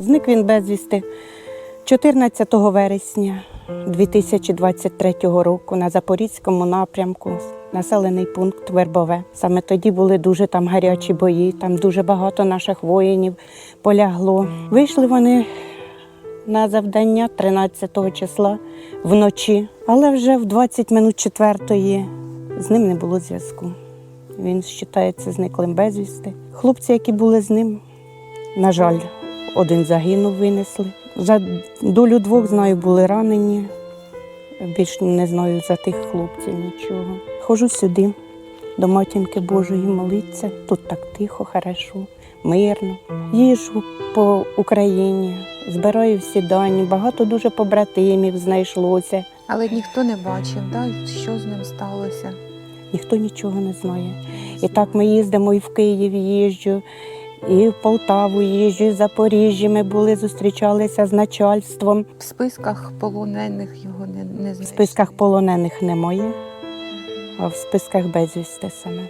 Зник він безвісти 14 вересня 2023 року на Запорізькому напрямку, населений пункт Вербове. Саме тоді були дуже там гарячі бої, там дуже багато наших воїнів полягло. Вийшли вони на завдання 13 числа вночі, але вже в 20 минут четвертої з ним не було зв'язку. Він вважається зниклим безвісти. Хлопці, які були з ним, на жаль, один загинув, винесли. За долю двох знаю, були ранені. Більш не знаю за тих хлопців нічого. Хожу сюди, до матінки Божої молиться. Тут так тихо, хорошо, мирно. Їжу по Україні, збираю всі дані, багато дуже побратимів знайшлося. Але ніхто не бачив, да? що з ним сталося. Ніхто нічого не знає. І так ми їздимо і в Київ їжджу, і в Полтаву їжджу, і в Запоріжжі ми були, зустрічалися з начальством. В списках полонених його не, не В списках полонених немає, а в списках безвісти саме.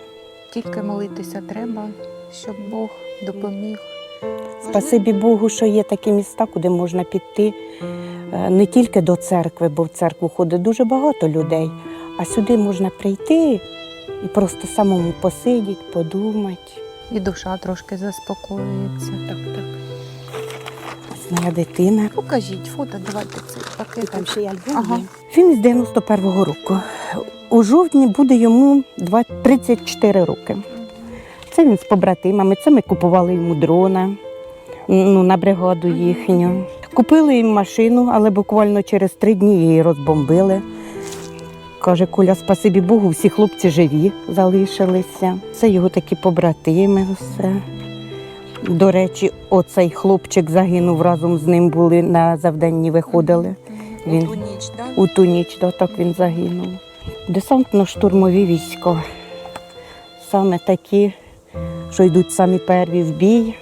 Тільки молитися треба, щоб Бог допоміг. Спасибі Богу, що є такі міста, куди можна піти е, не тільки до церкви, бо в церкву ходить дуже багато людей, а сюди можна прийти і просто самому посидіти, подумати. І душа трошки заспокоюється. Так, так. Ось моя дитина. Покажіть фото, давайте цей пакет. Там ще й альбом Ага. є. Він з 91-го року. У жовтні буде йому два- 34 роки. Це він з побратимами. Це ми купували йому дрона ну, на бригаду їхню. Купили їм машину, але буквально через три дні її розбомбили. Каже, Куля, спасибі Богу, всі хлопці живі залишилися. Це його такі побратими. Все. До речі, оцей хлопчик загинув разом з ним були на завданні виходили. Він- У ту ніч, да? У ту ніч, да, так він загинув. Десантно-штурмові війська. Саме такі, що йдуть самі перві в бій.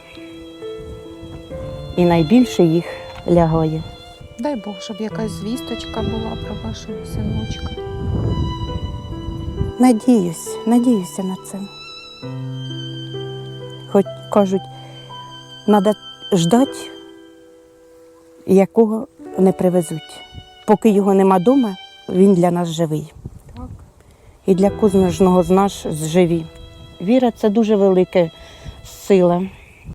І найбільше їх лягає. Дай Бог, щоб якась звісточка була про вашого синочка. Надіюсь, надіюся на це. Хоч кажуть, треба ждати, якого не привезуть. Поки його нема вдома, він для нас живий. Так. І для кожного з нас живі. Віра це дуже велика сила.